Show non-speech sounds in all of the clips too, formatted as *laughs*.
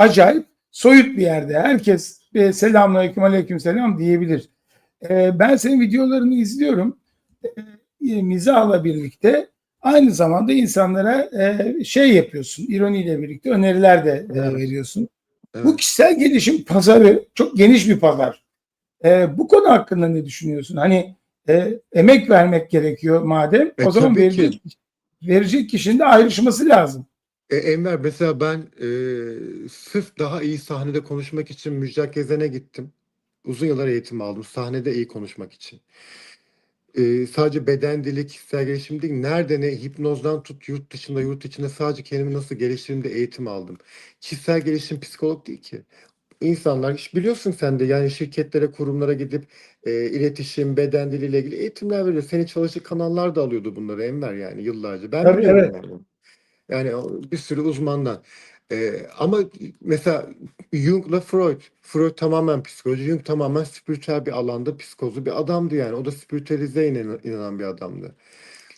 acayip soyut bir yerde. Herkes e, selamünaleyküm aleyküm selam diyebilir. E, ben senin videolarını izliyorum. E, mizahla birlikte aynı zamanda insanlara e, şey yapıyorsun. ironiyle birlikte öneriler de e, Evet. veriyorsun. Evet. Bu kişisel gelişim pazarı çok geniş bir pazar. E, bu konu hakkında ne düşünüyorsun? Hani e, emek vermek gerekiyor madem. E, o zaman verecek, verecek kişinin de ayrışması lazım. E, Enver mesela ben e, sırf daha iyi sahnede konuşmak için Müjdat Gezen'e gittim. Uzun yıllar eğitim aldım sahnede iyi konuşmak için. E, sadece beden dili, kişisel gelişim değil, nerede ne hipnozdan tut yurt dışında yurt içinde sadece kendimi nasıl geliştiririm de eğitim aldım. Kişisel gelişim psikolog değil ki. İnsanlar iş biliyorsun sen de yani şirketlere, kurumlara gidip e, iletişim, beden diliyle ilgili eğitimler veriyor. Seni çalışır kanallar da alıyordu bunları Enver yani yıllarca. Ben Tabii, biliyorum evet. yani. Yani bir sürü uzmandan. Ee, ama mesela Jung'la Freud. Freud tamamen psikoloji, Jung tamamen spiritüel bir alanda psikozu bir adamdı yani. O da spiritüelize inanan, bir adamdı.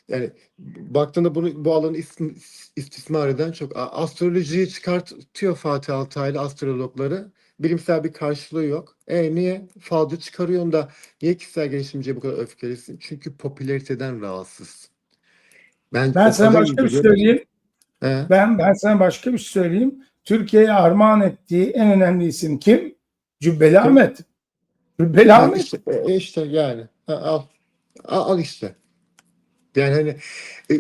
Yani baktığında bunu bu alanı ism- istismar eden çok. Astrolojiyi çıkartıyor Fatih Altaylı astrologları. Bilimsel bir karşılığı yok. E niye? Falcı çıkarıyorsun da niye kişisel gelişimciye bu kadar öfkelisin? Çünkü popülariteden rahatsız. Ben, Ben sana başka bir şey söyleyeyim. He? Ben ben sana başka bir şey söyleyeyim. Türkiye'ye armağan ettiği en önemli isim kim? Cübbeli Kim? Ahmet. Cübbeli Ha, Ahmet. işte, e, işte yani al. al al işte yani hani e,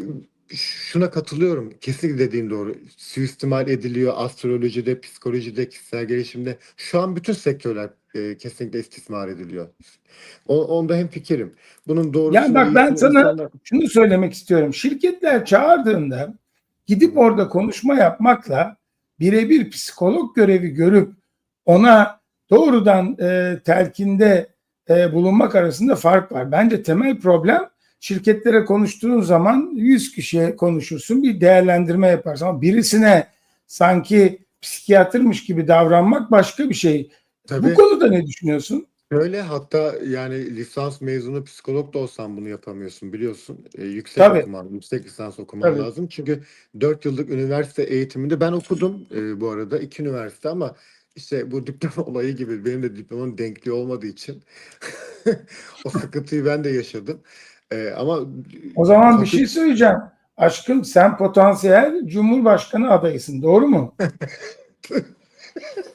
şuna katılıyorum kesinlikle dediğin doğru suistimal ediliyor astrolojide psikolojide kişisel gelişimde şu an bütün sektörler e, kesinlikle istismar ediliyor o, onda hem fikrim bunun doğrusu Yani bak ben sana insanlar- şunu söylemek istiyorum. Şirketler çağırdığında gidip orada konuşma yapmakla birebir psikolog görevi görüp ona doğrudan e, telkinde e, bulunmak arasında fark var. Bence temel problem şirketlere konuştuğun zaman 100 kişiye konuşursun bir değerlendirme yaparsın ama birisine sanki psikiyatrmış gibi davranmak başka bir şey. Tabii. Bu konuda ne düşünüyorsun? Öyle hatta yani lisans mezunu psikolog da olsan bunu yapamıyorsun biliyorsun. E, yüksek Tabii. okuman, yüksek lisans okuman Tabii. lazım. Çünkü 4 yıllık üniversite eğitiminde ben okudum e, bu arada iki üniversite ama işte bu diploma *laughs* olayı gibi benim de diplomam denkli olmadığı için *laughs* o sıkıntıyı ben de yaşadım. E, ama O zaman bir şey söyleyeceğim. Aşkım sen potansiyel Cumhurbaşkanı adayısın. Doğru mu? *laughs*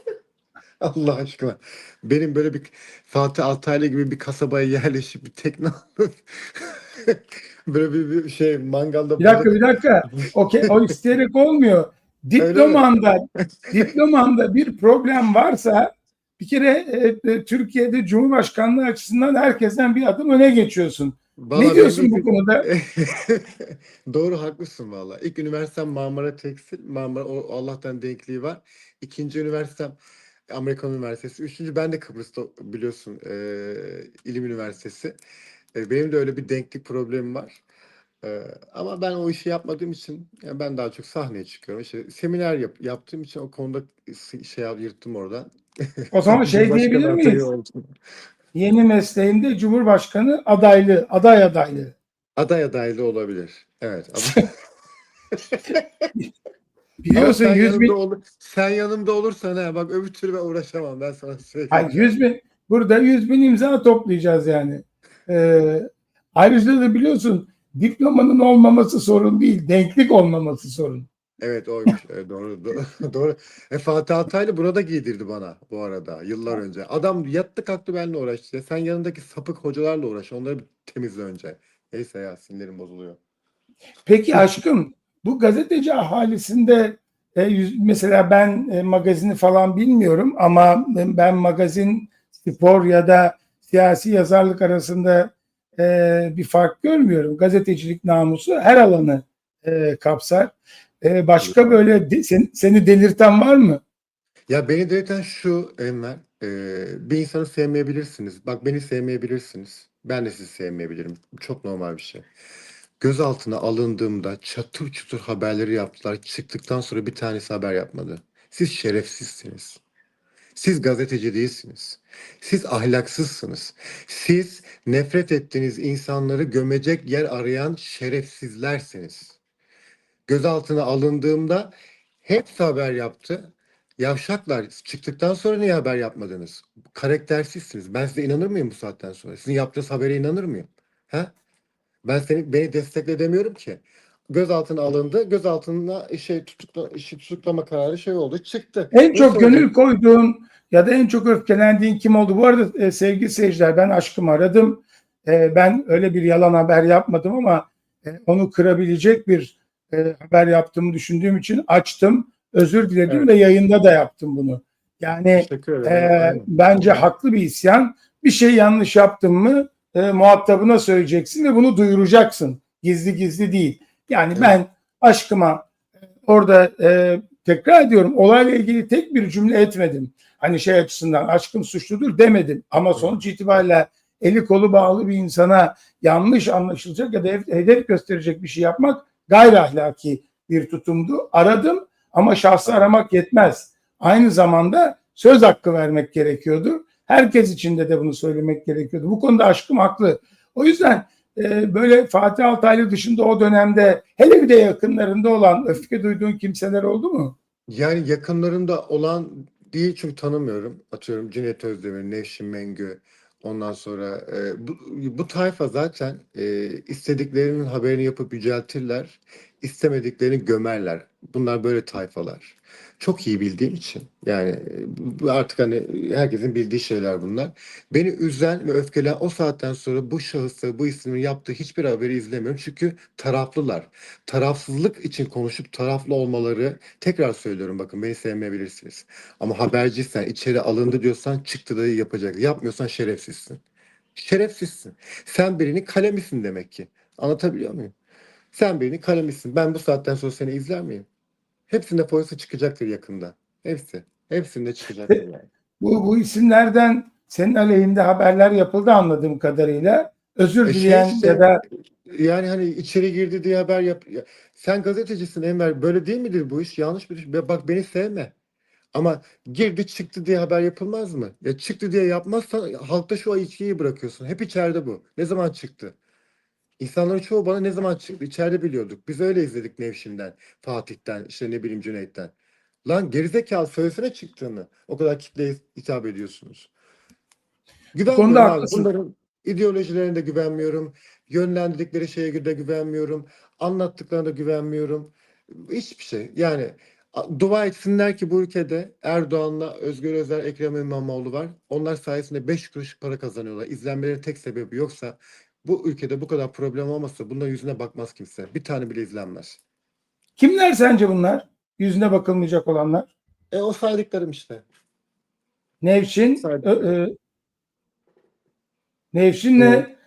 *laughs* Allah aşkına. Benim böyle bir Fatih Altaylı gibi bir kasabaya yerleşip bir tekne alıp *laughs* böyle bir, bir şey mangalda Bir dakika bir dakika. O, o isteyerek olmuyor. *laughs* Diplomanda, diplomanda bir problem varsa bir kere e, e, Türkiye'de Cumhurbaşkanlığı açısından herkesten bir adım öne geçiyorsun. Vallahi ne diyorsun bu konuda? Doğru haklısın valla. İlk üniversitem Marmara Tekstil. Marmara o Allah'tan denkliği var. İkinci üniversitem Amerikan Üniversitesi. Üçüncü ben de Kıbrıs'ta biliyorsun e, İlim Üniversitesi. E, benim de öyle bir denklik problemim var. E, ama ben o işi yapmadığım için yani ben daha çok sahneye çıkıyorum. İşte seminer yap, yaptığım için o konuda şey yırttım oradan. *laughs* O zaman şey diyebilir miyiz? Yeni mesleğinde Cumhurbaşkanı adaylı, aday adaylı. Aday adaylı olabilir. Evet. *laughs* *laughs* Biliyorsun Ama sen 100 bin, sen yanımda olursan ha bak öbür türlü ben uğraşamam ben sana söyleyeyim. Hayır, 100 bin, burada 100 bin imza toplayacağız yani. Ee, ayrıca da biliyorsun diplomanın olmaması sorun değil, denklik olmaması sorun. Evet oymuş. Evet, doğru, doğru. *laughs* doğru. E, Fatih Altaylı burada giydirdi bana bu arada yıllar önce. Adam yattı kalktı benimle uğraştı. Sen yanındaki sapık hocalarla uğraş. Onları bir temizle önce. Neyse ya sinirim bozuluyor. Peki aşkım bu gazeteci ahalisinde mesela ben e, magazini falan bilmiyorum ama ben, ben magazin, spor ya da siyasi yazarlık arasında e, bir fark görmüyorum. Gazetecilik namusu her alanı e, kapsar. E, başka böyle seni delirten var mı? Ya beni delirten şu Enver. e, bir insanı sevmeyebilirsiniz. Bak beni sevmeyebilirsiniz. Ben de sizi sevmeyebilirim. Çok normal bir şey. Gözaltına alındığımda çatır çutur haberleri yaptılar. Çıktıktan sonra bir tanesi haber yapmadı. Siz şerefsizsiniz. Siz gazeteci değilsiniz. Siz ahlaksızsınız. Siz nefret ettiğiniz insanları gömecek yer arayan şerefsizlersiniz. Gözaltına alındığımda hepsi haber yaptı. Yavşaklar çıktıktan sonra niye haber yapmadınız? Karaktersizsiniz. Ben size inanır mıyım bu saatten sonra? Sizin yaptığınız habere inanır mıyım? Ha? Ben seni beni destekle demiyorum ki. Gözaltına alındı. Gözaltına şey tutukla, işi tutuklama kararı şey oldu. Çıktı. En çok soracak? gönül koyduğun ya da en çok öfkelendiğin kim oldu? Bu arada e, sevgili seyirciler ben aşkımı aradım. E, ben öyle bir yalan haber yapmadım ama e, onu kırabilecek bir e, haber yaptığımı düşündüğüm için açtım. Özür diledim Evet. ve yayında da yaptım bunu. Yani e, bence haklı bir isyan. Bir şey yanlış yaptın mı e, muhatabına söyleyeceksin ve bunu duyuracaksın. Gizli gizli değil. Yani Evet. ben aşkıma e, orada e, tekrar ediyorum olayla ilgili tek bir cümle etmedim. Hani şey açısından aşkım suçludur demedim. Ama sonuç itibariyle eli kolu bağlı bir insana yanlış anlaşılacak ya da hedef- hedef gösterecek bir şey yapmak gayri ahlaki bir tutumdu. Aradım ama şahsı aramak yetmez. Aynı zamanda söz hakkı vermek gerekiyordu. Herkes için de bunu söylemek gerekiyordu. Bu konuda aşkım haklı. O yüzden e, böyle Fatih Altaylı dışında o dönemde hele bir de yakınlarında olan öfke duyduğun kimseler oldu mu? Yani yakınlarımda olan değil çünkü tanımıyorum. Atıyorum Cüneyt Özdemir, Nevşin Mengü. Ondan sonra e, bu, bu tayfa zaten e, istediklerinin haberini yapıp yüceltirler. istemediklerini gömerler. Bunlar böyle tayfalar. Çok iyi bildiğim için. Yani artık hani herkesin bildiği şeyler bunlar. Beni üzen ve öfkelen o saatten sonra bu şahısı, bu ismin yaptığı hiçbir haberi izlemiyorum. Çünkü taraflılar. Tarafsızlık için konuşup taraflı olmaları tekrar söylüyorum bakın beni sevmeyebilirsiniz. Ama haberciysen içeri alındı diyorsan çıktı da yapacak. Yapmıyorsan şerefsizsin. Şerefsizsin. Sen birinin kalemisin demek ki. Anlatabiliyor muyum? Sen birinin kalemisin. Ben bu saatten sonra seni izler miyim? Hepsinde polise çıkacaktır yakında. Hepsi. Hepsinde çıkacaktır yani. Bu, bu isimlerden senin aleyhinde haberler yapıldı anladığım kadarıyla. Özür E şey dileyen işte, ya da Yani hani içeri girdi diye haber yap. ya Sen gazetecisin Enver. Böyle değil midir bu iş? Yanlış bir iş. Bak beni sevme. Ama girdi çıktı diye haber yapılmaz mı? Ya çıktı diye yapmazsan halkta şu içkiyi bırakıyorsun. Hep içeride bu. Ne zaman çıktı? İnsanların çoğu bana ne zaman çıktı? İçeride biliyorduk. Biz öyle izledik Nevşin'den, Fatih'ten, işte ne bileyim Cüneyt'ten. Lan gerizekalı söylesene çıktığını. O kadar kitleye hitap ediyorsunuz. Güvenmiyorum abi. Bunların ideolojilerine de güvenmiyorum. Yönlendirdikleri şeye de güvenmiyorum. Anlattıklarına da güvenmiyorum. Hiçbir şey. Yani dua etsinler ki bu ülkede Erdoğan'la Özgür Özel, Ekrem İmamoğlu var. Onlar sayesinde 5 kuruş para kazanıyorlar. İzlenmeleri tek sebebi yoksa bu ülkede bu kadar problem olmasa bunların yüzüne bakmaz kimse. Bir tane bile izlenmez. kimler sence bunlar? Yüzüne bakılmayacak olanlar. E o saydıklarım işte. Nevşin, ö, ö, Nevşin'le Evet.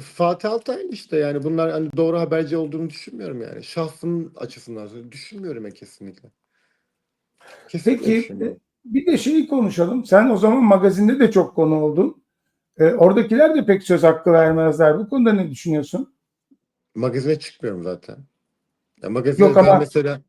Fatih Altaylı işte yani bunlar hani doğru haberci olduğunu düşünmüyorum yani. Şahsım açısından düşünmüyorum ben kesinlikle. Kesinlikle Peki e, bir de şeyi konuşalım. Sen o zaman magazinde de çok konu oldun. E, oradakiler de pek söz hakkı vermezler. Bu konuda ne düşünüyorsun? Magazine çıkmıyorum zaten. Ya magazine Yok ama- mesela